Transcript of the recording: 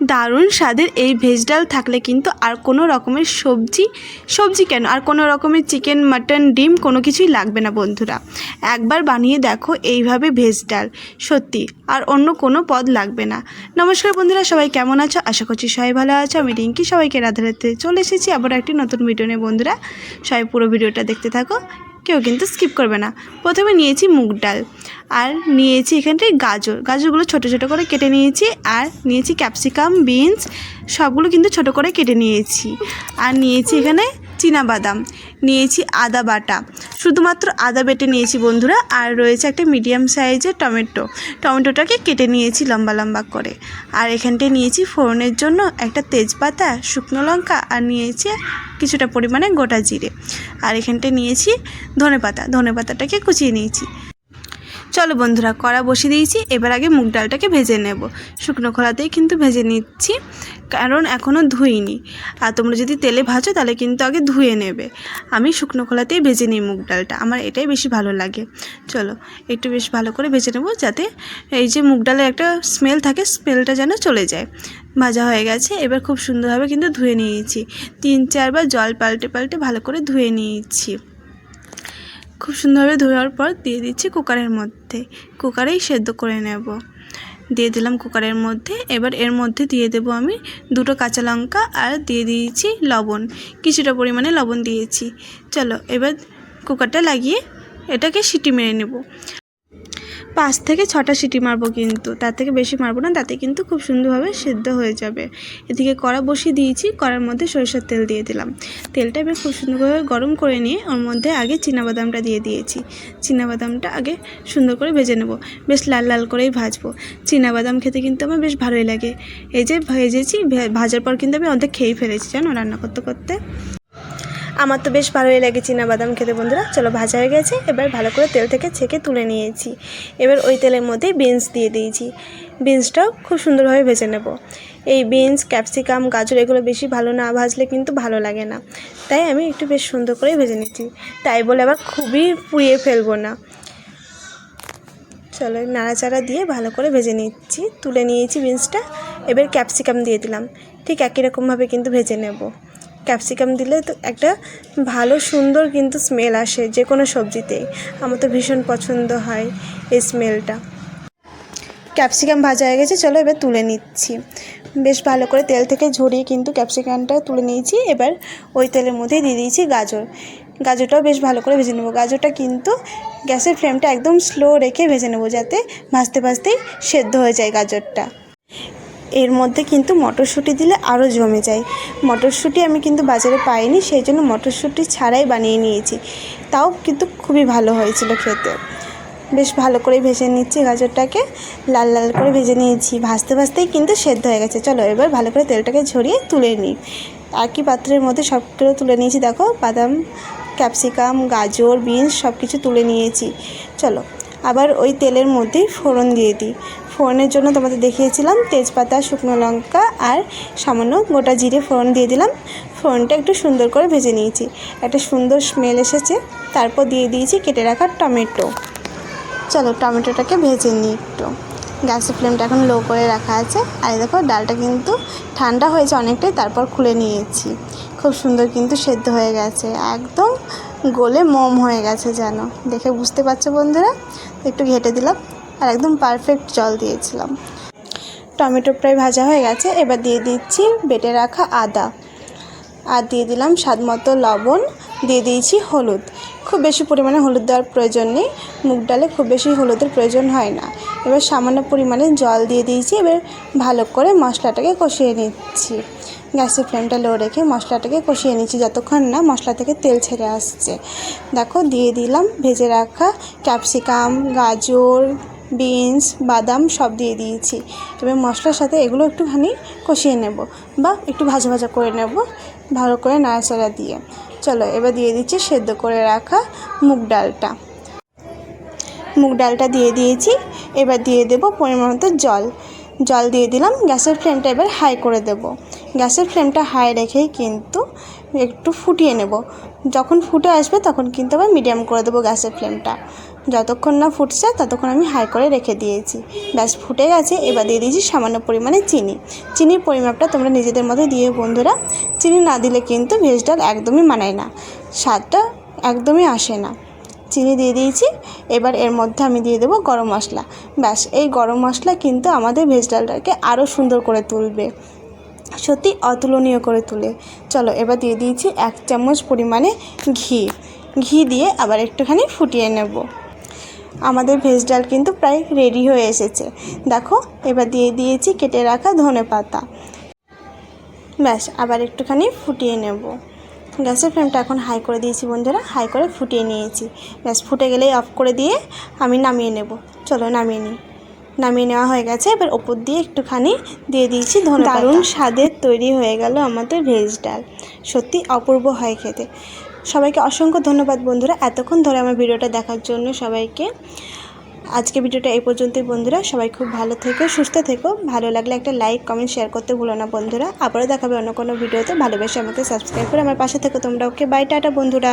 দারুণ স্বাদের এই ভেজ ডাল থাকলে কিন্তু আর কোনো রকমের সবজি সবজি কেন? আর কোনো রকমের চিকেন, মাটন, ডিম কোনো কিছুই লাগবে না বন্ধুরা। একবার বানিয়ে দেখো এইভাবে ভেজ ডাল। সত্যি, আর অন্য কোনো পদ লাগবে না। নমস্কার বন্ধুরা, সবাই কেমন আছো? আশা করছি সবাই ভালো আছো। আমি রিঙ্কি, সবাইকে রাধারাতে চলে এসেছি আবার একটি নতুন ভিডিও নিয়ে বন্ধুরা। সবাই পুরো ভিডিওটা দেখতে থাকো। কেউ কিন্তু স্কিপ করবে না। প্রথমে নিয়েছি মুগ ডাল, আর নিয়েছি এখানটায় গাজর। গাজরগুলো ছোট ছোট করে কেটে নিয়েছি, আর নিয়েছি ক্যাপসিকাম বিনস সবগুলো কিন্তু ছোট করে কেটে নিয়েছি। আর নিয়েছি এখানে বাদাম নিয়েছি আদা বাটা। শুধুমাত্র আদা বেটে নিয়েছি বন্ধুরা, আর রয়েছে একটা মিডিয়াম সাইজের টমেটো। টমেটোটাকে কেটে নিয়েছি লম্বা লম্বা করে। আর এখানটায় নিয়েছি ফোড়নের জন্য একটা তেজপাতা, শুকনো লঙ্কা, আর নিয়েছি কিছুটা পরিমাণে গোটা জিরে। আর এখানটায় নিয়েছি ধনে পাতা ধনে পাতাটাকে কুচিয়ে নিয়েছি। চলো বন্ধুরা কড়া বসিয়ে দিয়েছি, এবার আগে মুগ ডালটাকে ভেজে নেব। শুকনো খোলাতেই কিন্তু ভেজে নিচ্ছি, কারণ এখনও ধুইনি। আর তোমরা যদি তেলে ভাজো, তাহলে কিন্তু আগে ধুয়ে নেবে। আমি শুকনো খোলাতেই ভেজে নিই মুগ ডালটা, আমার এটাই বেশি ভালো লাগে। চলো, একটু বেশ ভালো করে ভেজে নেব, যাতে এই যে মুগ ডালের একটা স্মেল থাকে স্মেলটা যেন চলে যায়। ভাজা হয়ে গেছে, এবার খুব সুন্দরভাবে কিন্তু ধুয়ে নিয়েছি। তিন চারবার জল পাল্টে পাল্টে ভালো করে ধুয়ে নিয়েছি। খুব সুন্দরভাবে ধোয়ার পর দিয়ে দিচ্ছি কুকারের মধ্যে। কুকারেই সেদ্ধ করে নেব। দিয়ে দিলাম কুকারের মধ্যে। এবার এর মধ্যে দিয়ে দেব আমি দুটো কাঁচা লঙ্কা আর দিয়ে দিয়েছি লবণ। কিছুটা পরিমাণে লবণ দিয়েছি। চলো, এবার কুকারটা লাগিয়ে এটাকে সিটি মেরে নেব। পাঁচ থেকে ছটা সিটি মারবো কিন্তু, তার থেকে বেশি মারবো না, তাতে কিন্তু খুব সুন্দরভাবে সেদ্ধ হয়ে যাবে। এদিকে কড়া বসিয়ে দিয়েছি, কড়ার মধ্যে সরিষার তেল দিয়ে দিলাম। তেলটা এবার খুব সুন্দরভাবে গরম করে নিয়ে ওর মধ্যে আগে বাদামটা দিয়ে দিয়েছি। বাদামটা আগে সুন্দর করে ভেজে নেব, বেশ লাল লাল করেই ভাজবো। বাদাম খেতে কিন্তু আমার বেশ ভালোই লাগে। এই যে ভেজেছি ভাজার পর কিন্তু আমি অর্ধেক খেয়েই ফেলেছি, জানো রান্না করতে করতে। আমার তো বেশ ভালোই লাগে বাদাম খেতে বন্ধুরা। চলো ভাজা হয়ে গেছে, এবার ভালো করে তেল থেকে ছেঁকে তুলে নিয়েছি। এবার ওই তেলের মধ্যে বিনস দিয়ে দিয়েছি। বিনসটাও খুব সুন্দরভাবে ভেজে নেব। এই বিনস ক্যাপসিকাম গাজর, এগুলো বেশি ভালো না ভাজলে কিন্তু ভালো লাগে না। তাই আমি একটু বেশ সুন্দর করেই ভেজে নিচ্ছি। তাই বলে আবার খুবই পুড়িয়ে ফেলব না। চলো নাড়াচাড়া দিয়ে ভালো করে ভেজে নিচ্ছি। তুলে নিয়েছি বিনসটা এবার ক্যাপসিকাম দিয়ে দিলাম। ঠিক একই রকমভাবে কিন্তু ভেজে নেব। ক্যাপসিকাম দিলে তো একটা ভালো, সুন্দর কিন্তু স্মেল আসে যে কোনো সবজিতেই আমার তো ভীষণ পছন্দ হয় এই স্মেলটা ক্যাপসিকাম ভাজা হয়ে গেছে, চলো এবার তুলে নিচ্ছি। বেশ ভালো করে তেল থেকে ঝরিয়ে কিন্তু ক্যাপসিকামটা তুলে নিয়েছি। এবার ওই তেলের মধ্যে দিয়ে দিয়েছি গাজর। গাজরটাও বেশ ভালো করে ভেজে নেব। গাজরটা কিন্তু গ্যাসের ফ্লেমটা একদম স্লো রেখে ভেজে নেব যাতে ভাজতে ভাজতেই সেদ্ধ হয়ে যায় গাজরটা। এর মধ্যে কিন্তু মটরশুঁটি দিলে আরও জমে যায়। মটরশুঁটি আমি কিন্তু বাজারে পাইনি, সেই জন্য মটরশুঁটি ছাড়াই বানিয়ে নিয়েছি। তাও কিন্তু খুবই ভালো হয়েছিল খেতে। বেশ ভালো করে ভেজে নিচ্ছি গাজরটাকে, লাল লাল করে ভেজে নিয়েছি। ভাজতে ভাজতেই কিন্তু সেদ্ধ হয়ে গেছে। চলো এবার ভালো করে তেলটাকে ঝরিয়ে তুলে নিই। একই পাত্রের মধ্যে সব সবগুলো তুলে নিয়েছি দেখো। বাদাম, ক্যাপসিকাম, গাজর, বিনস সব কিছু তুলে নিয়েছি। চলো আবার ওই তেলের মধ্যেই ফোড়ন দিয়ে দিই। ফোড়নের জন্য তোমাদের দেখিয়েছিলাম তেজপাতা, শুকনো লঙ্কা আর সামান্য গোটা জিরে ফোড়ন দিয়ে দিলাম। ফোড়নটা একটু সুন্দর করে ভেজে নিয়েছি। একটা সুন্দর স্মেল এসেছে। তারপর দিয়ে দিয়েছি কেটে রাখা টমেটো। চলো টমেটোটাকে ভেজে নিই একটু। গ্যাসের ফ্লেমটা এখন লো করে রাখা আছে। আর দেখো, ডালটা কিন্তু ঠান্ডা হয়েছে অনেকটাই, তারপর খুলে নিয়েছি। খুব সুন্দর কিন্তু সেদ্ধ হয়ে গেছে। একদম গোলে মম হয়ে গেছে যেন। দেখে বুঝতে পারছ বন্ধুরা? একটু ঘেটে দিলাম আর একদম পারফেক্ট জল দিয়েছিলাম। টমেটো প্রায় ভাজা হয়ে গেছে, এবার দিয়ে দিচ্ছি বেটে রাখা আদা। আর দিয়ে দিলাম স্বাদ মতো লবণ, দিয়ে দিয়েছি হলুদ। খুব বেশি পরিমাণে হলুদ দেওয়ার প্রয়োজন নেই, মুগ ডালে খুব বেশি হলুদের প্রয়োজন হয় না। এবার সামান্য পরিমাণে জল দিয়ে দিয়েছি, এবার ভালো করে মশলাটাকে কষিয়ে নিচ্ছি। গ্যাসের ফ্লেমটা লো রেখে মশলাটাকে কষিয়ে নিচ্ছি। যতক্ষণ না মশলা থেকে তেল ছেড়ে আসছে। দেখো, দিয়ে দিলাম ভেজে রাখা ক্যাপসিকাম, গাজর, বিনস, বাদাম সব দিয়ে দিয়েছি। এবার মশলার সাথে এগুলো একটুখানি কষিয়ে নেব বা একটু ভাজা ভাজা করে নেব, ভালো করে নাড়াচাড়া দিয়ে। চলো, এবার দিয়ে দিচ্ছি সেদ্ধ করে রাখা মুগ ডালটা। মুগ ডালটা দিয়ে দিয়েছি। এবার দিয়ে দেবো পরিমাণ মতো জল। জল দিয়ে দিলাম, গ্যাসের ফ্লেমটা এবার হাই করে দেব। গ্যাসের ফ্লেমটা হাই রেখেই কিন্তু একটু ফুটিয়ে নেব। যখন ফুটে আসবে তখন কিন্তু আবার মিডিয়াম করে দেবো গ্যাসের ফ্লেমটা। যতক্ষণ না ফুটছে ততক্ষণ আমি হাই করে রেখে দিয়েছি। ব্যাস, ফুটে গেছে। এবার দিয়ে দিয়েছি সামান্য পরিমাণে চিনি। চিনির পরিমাপটা তোমরা নিজেদের মতো দিয়ে বন্ধুরা। চিনি না দিলে কিন্তু ভেজ ডাল একদমই মানায় না। স্বাদটা একদমই আসে না। চিনি দিয়ে দিয়েছি। এবার এর মধ্যে আমি দিয়ে দেবো গরম মশলা। ব্যাস, এই গরম মশলা কিন্তু আমাদের ভেজ ডালটাকে আরও সুন্দর করে তুলবে। সত্যি অতুলনীয় করে তুলে। চলো, এবার দিয়ে দিয়েছি এক চামচ পরিমাণে ঘি। ঘি দিয়ে আবার একটুখানি ফুটিয়ে নেব। আমাদের ভেজ ডাল কিন্তু প্রায় রেডি হয়ে এসেছে। দেখো, এবার দিয়ে দিয়েছি কেটে রাখা ধনে পাতা ব্যাস, আবার একটুখানি ফুটিয়ে নেব। গ্যাসের ফ্লেমটা এখন হাই করে দিয়েছি বন্ধুরা, হাই করে ফুটিয়ে নিয়েছি। ব্যাস, ফুটে গেলেই অফ করে দিয়ে আমি নামিয়ে নেব। চলো নামিয়ে নিই। নামিয়ে নেওয়া হয়ে গেছে, এবার ওপর দিয়ে একটুখানি দিয়ে দিয়েছি ধনে দারুণ স্বাদের তৈরি হয়ে গেল আমাদের ভেজ ডাল। সত্যি অপূর্ব হয় খেতে। সবাইকে অসংখ্য ধন্যবাদ বন্ধুরা, এতক্ষণ ধরে আমার ভিডিওটা দেখার জন্য সবাইকে। আজকে ভিডিওটা এই পর্যন্তই, বন্ধুরা। সবাই খুব ভালো থেকো, সুস্থ থেকো। ভালো লাগলে একটা লাইক কমেন্ট শেয়ার করতে ভুলো না, বন্ধুরা। আবারও দেখাবে অন্য কোনো ভিডিওতে। ভালোবেসে আমাকে সাবস্ক্রাইব করে আমার পাশে থেকো তোমরা। ওকে বাই টাটা, বন্ধুরা।